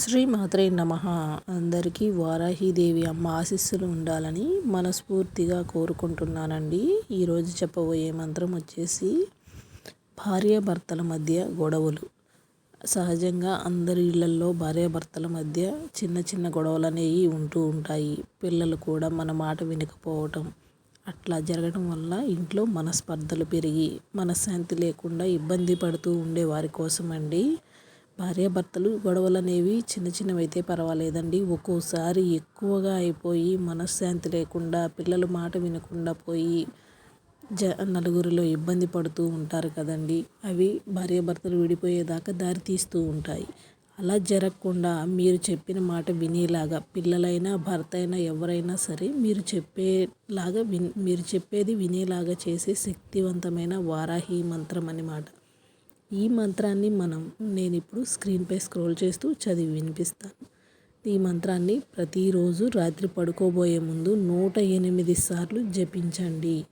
శ్రీ మాత్రే నమ. అందరికీ వారాహీదేవి అమ్మ ఆశీస్సులు ఉండాలని మనస్ఫూర్తిగా కోరుకుంటున్నానండి. ఈరోజు చెప్పబోయే మంత్రం వచ్చేసి భార్యాభర్తల మధ్య గొడవలు. సహజంగా అందరి ఇళ్ళల్లో భార్యాభర్తల మధ్య చిన్న చిన్న గొడవలు అనేవి ఉంటూ ఉంటాయి. పిల్లలు కూడా మన మాట వినకపోవటం అట్లా జరగడం వల్ల ఇంట్లో మనస్పర్ధలు పెరిగి మనశ్శాంతి లేకుండా ఇబ్బంది పడుతూ ఉండే వారి కోసం అండి భార్యాభర్తలు గొడవలు అనేవి చిన్న చిన్నవైతే పర్వాలేదండి. ఒక్కోసారి ఎక్కువగా అయిపోయి మనశ్శాంతి లేకుండా పిల్లలు మాట వినకుండా పోయి జ నలుగురిలో ఇబ్బంది పడుతూ ఉంటారు కదండి. అవి భార్యాభర్తలు విడిపోయేదాకా దారి తీస్తూ ఉంటాయి. అలా జరగకుండా మీరు చెప్పిన మాట వినేలాగా పిల్లలైనా భర్త అయినా ఎవరైనా సరే మీరు చెప్పేలాగా విన్ మీరు చెప్పేది వినేలాగా చేసే శక్తివంతమైన వారాహి మంత్రం అన్నమాట ఈ మంత్రాన్ని మనం నేను ఇప్పుడు స్క్రీన్పై స్క్రోల్ చేస్తూ చదివి వినిపిస్తాను. ఈ మంత్రాన్ని ప్రతిరోజు రాత్రి పడుకోబోయే ముందు నూట ఎనిమిది సార్లు జపించండి.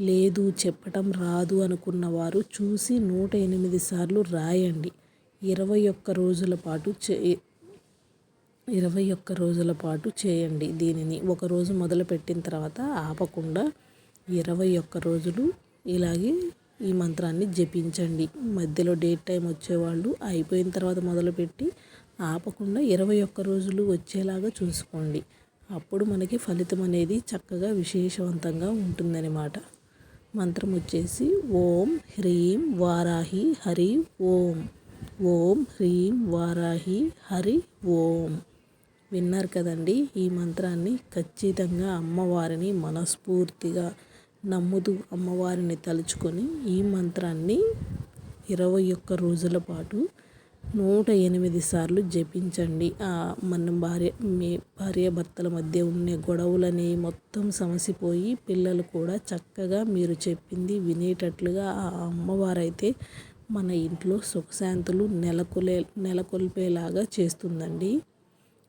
లేదు చెప్పటం రాదు అనుకున్న వారు చూసి నూట ఎనిమిది సార్లు రాయండి. ఇరవై ఒక్క రోజుల పాటు చే ఇరవై ఒక్క రోజుల పాటు చేయండి దీనిని. ఒకరోజు మొదలుపెట్టిన తర్వాత ఆపకుండా ఇరవై ఒక్క రోజులు ఇలాగే ఈ మంత్రాన్ని జపించండి. మధ్యలో డేట్ టైం వచ్చేవాళ్ళు అయిపోయిన తర్వాత మొదలుపెట్టి ఆపకుండా ఇరవై ఒక్క రోజులు వచ్చేలాగా చూసుకోండి. అప్పుడు మనకి ఫలితం అనేది చక్కగా విశేషవంతంగా ఉంటుందన్నమాట. మంత్రం వచ్చేసి ఓం హ్రీం వారాహి హరి ఓం. ఓం హ్రీం వారాహి హరి ఓం. విన్నారు కదండి? ఈ మంత్రాన్ని ఖచ్చితంగా అమ్మవారిని మనస్ఫూర్తిగా నమ్ముదు అమ్మవారిని తలుచుకొని ఈ మంత్రాన్ని ఇరవై ఒక్క రోజుల పాటు నూట ఎనిమిది సార్లు జపించండి. మన భార్య మీ భార్యాభర్తల మధ్య ఉండే గొడవలని మొత్తం సమసిపోయి పిల్లలు కూడా చక్కగా మీరు చెప్పింది వినేటట్లుగా ఆ అమ్మవారైతే మన ఇంట్లో సుఖశాంతులు నెలకొలే నెలకొల్పేలాగా చేస్తుందండి.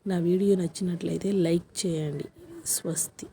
నా వీడియో నచ్చినట్లయితే లైక్ చేయండి. స్వస్తి.